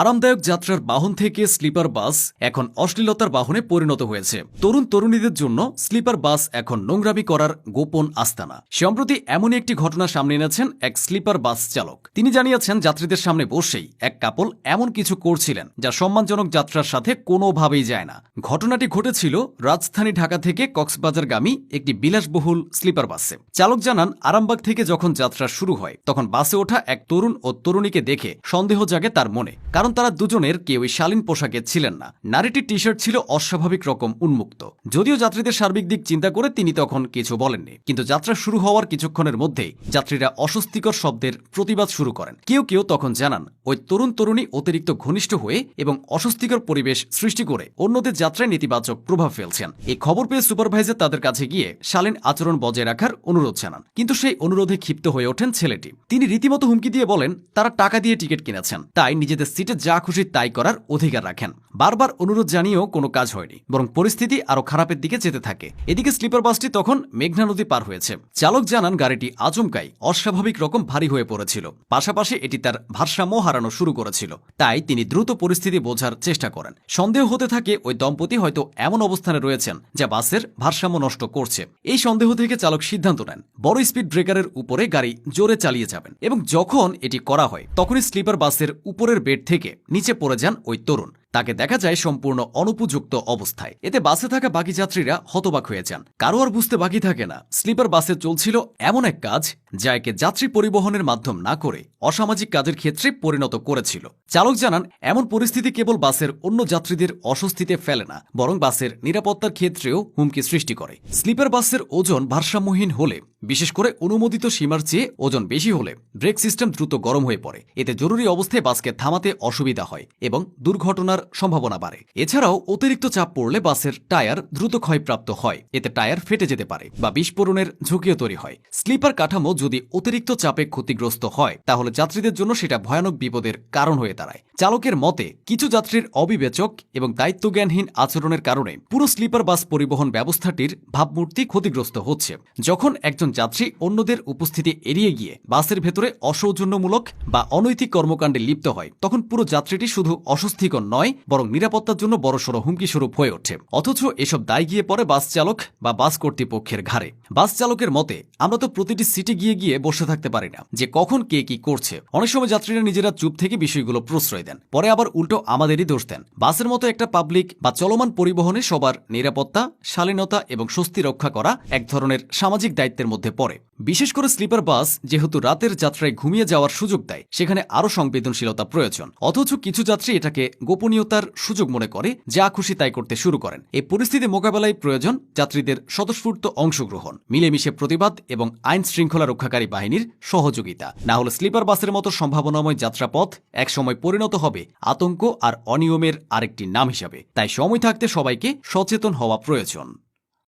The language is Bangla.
আরামদায়ক যাত্রার বাহন থেকে স্লিপার বাস এখন অশ্লীলতার বাহনে পরিণত হয়েছে। তরুণ তরুণীদের জন্য স্লিপার বাস এখন নোংরামি করার গোপন আস্তানা। সম্প্রতি এমনই একটি ঘটনা সামনে এনেছেন এক স্লিপার বাস চালক। তিনি জানিয়েছেন, যাত্রীদের সামনে বসেই এক কাপল এমন কিছু করছিলেন যা সম্মানজনক যাত্রার সাথে কোনোভাবেই যায় না। ঘটনাটি ঘটেছিল রাজধানী ঢাকা থেকে কক্সবাজারগামী একটি বিলাসবহুল স্লিপার বাসে। চালক জানান, আরামবাগ থেকে যখন যাত্রা শুরু হয়, তখন বাসে ওঠা এক তরুণ ও তরুণীকে দেখে সন্দেহ জাগে তার মনে। কারণ তারা দুজনের কেউই শালীন পোশাকে ছিলেন না। নারীটির টি শার্ট ছিল অস্বাভাবিক রকম উন্মুক্ত। যদিও যাত্রীদের সার্বিক দিক চিন্তা করে তিনি তখন কিছু বলেননি। কিন্তু যাত্রা শুরু হওয়ার কিছুক্ষণের মধ্যেই যাত্রীরা অস্বস্তিকর শব্দের প্রতিবাদ শুরু করেন। কেউ কেউ তখন জানান, ওই তরুণ তরুণী অতিরিক্ত ঘনিষ্ঠ হয়ে এবং অস্বস্তিকর পরিবেশ সৃষ্টি করে অন্যদের যাত্রায় নেতিবাচক প্রভাব ফেলছেন। এই খবর পেয়ে সুপারভাইজার তাদের কাছে গিয়ে শালীন আচরণ বজায় রাখার অনুরোধ জানান। কিন্তু সেই অনুরোধে ক্ষিপ্ত হয়ে ওঠেন ছেলেটি। তিনি রীতিমতো হুমকি দিয়ে বলেন, তারা টাকা দিয়ে টিকিট কিনেছেন। তাই নিজেদের সিটে যা খুশি তাই করার অধিকার রাখেন। বারবার অনুরোধ জানিয়েও কোনো কাজ হয়নি, বরং পরিস্থিতি আরও খারাপের দিকে যেতে থাকে। এদিকে স্লিপার বাসটি তখন মেঘনা নদী পার হয়েছে। চালক জানান, গাড়িটি আচমকাই অস্বাভাবিক রকম ভারী হয়ে পড়েছিল। পাশাপাশি এটি তার ভারসাম্য হারানো শুরু করেছিল। তাই তিনি দ্রুত পরিস্থিতি বোঝার চেষ্টা করেন। সন্দেহ হতে থাকে, ওই দম্পতি হয়তো এমন অবস্থানে রয়েছেন যা বাসের ভারসাম্য নষ্ট করছে। এই সন্দেহ থেকে চালক সিদ্ধান্ত নেন, বড় স্পিড ব্রেকারের উপরে গাড়ি জোরে চালিয়ে যাবেন এবং যখন এটি করা হয়, তখনই স্লিপার বাসের উপরের বেড থেকে নিচে পড়ে যান ওই তরুণ। তাকে দেখা যায় সম্পূর্ণ অনুপযুক্ত অবস্থায়। এতে বাসে থাকা বাকি যাত্রীরা হতবাক হয়ে যান। কারও আর বুঝতে বাকি থাকে না। স্লিপার বাসে চলছিল এমন এক কাজ যা একে যাত্রী পরিবহনের মাধ্যম না করে অসামাজিক কাজের ক্ষেত্রে পরিণত করেছিল। চালক জানান, এমন পরিস্থিতি কেবল বাসের অন্য যাত্রীদের অস্বস্তিতে ফেলে না, বরং বাসের নিরাপত্তার ক্ষেত্রেও হুমকি সৃষ্টি করে। স্লিপার বাসের ওজন ভারসাম্যহীন হলে, বিশেষ করে অনুমোদিত সীমার চেয়ে ওজন বেশি হলে, ব্রেক সিস্টেম দ্রুত গরম হয়ে পড়ে। এতে জরুরি অবস্থায় বাসকে থামাতে অসুবিধা হয় এবং দুর্ঘটনার সম্ভাবনা বাড়ে। এছাড়াও অতিরিক্ত চাপ পড়লে বাসের টায়ার দ্রুত ক্ষয়প্রাপ্ত হয়। এতে টায়ার ফেটে যেতে পারে বা বিস্ফোরণের ঝুঁকিও তৈরি হয়। স্লিপার কাঠামো যদি অতিরিক্ত চাপে ক্ষতিগ্রস্ত হয়, তাহলে যাত্রীদের জন্য সেটা ভয়ানক বিপদের কারণ হয়ে দাঁড়ায়। চালকের মতে, কিছু যাত্রীর অবিবেচক এবং দায়িত্বজ্ঞানহীন আচরণের কারণে পুরো স্লিপার বাস পরিবহন ব্যবস্থাটির ভাবমূর্তি ক্ষতিগ্রস্ত হচ্ছে। যখন একজন যাত্রী অন্যদের উপস্থিতি এড়িয়ে গিয়ে বাসের ভেতরে অসৌজন্যমূলক বা অনৈতিক কর্মকাণ্ডে লিপ্ত হয়, তখন পুরো যাত্রীটি শুধু অস্বস্তিকর নয়, বরং নিরাপত্তার জন্য বড়সড় হুমকি স্বরূপ হয়ে ওঠে। অথচ এসব দায় গিয়ে পড়ে বাস চালক বা বাস কর্তৃপক্ষের ঘাড়ে। বাস চালকের মতে, আমরা তো প্রতিটি সিটে গিয়ে গিয়ে বসে থাকতে পারি না, যে কখন কে কি করছে। অনেক সময় যাত্রীরা নিজেরা চুপ থেকে বিষয়গুলো প্রশ্রয় দেন, পরে আবার উল্টো আমাদেরই দোষ দেন। বাসের মতো একটা পাবলিক বা চলমান পরিবহনে সবার নিরাপত্তা, শালীনতা এবং স্বস্তি রক্ষা করা এক ধরনের সামাজিক দায়িত্বের মধ্যে পড়ে। বিশেষ করে স্লিপার বাস যেহেতু রাতের যাত্রায় ঘুমিয়ে যাওয়ার সুযোগ দেয়, সেখানে আরও সংবেদনশীলতা প্রয়োজন। অথচ কিছু যাত্রী এটাকে গোপনীয়তার সুযোগ মনে করে, যা খুশি তাই করতে শুরু করেন। এই পরিস্থিতি মোকাবেলায় প্রয়োজন যাত্রীদের স্বতঃস্ফূর্ত অংশগ্রহণ, মিলেমিশে প্রতিবাদ এবং আইন শৃঙ্খলা রক্ষাকারী বাহিনীর সহযোগিতা। না হলে স্লিপার বাসের মতো সম্ভাবনাময় যাত্রাপথ একসময় পরিণত হবে আতঙ্ক আর অনিয়মের আরেকটি নাম হিসাবে। তাই সময় থাকতে সবাইকে সচেতন হওয়া প্রয়োজন।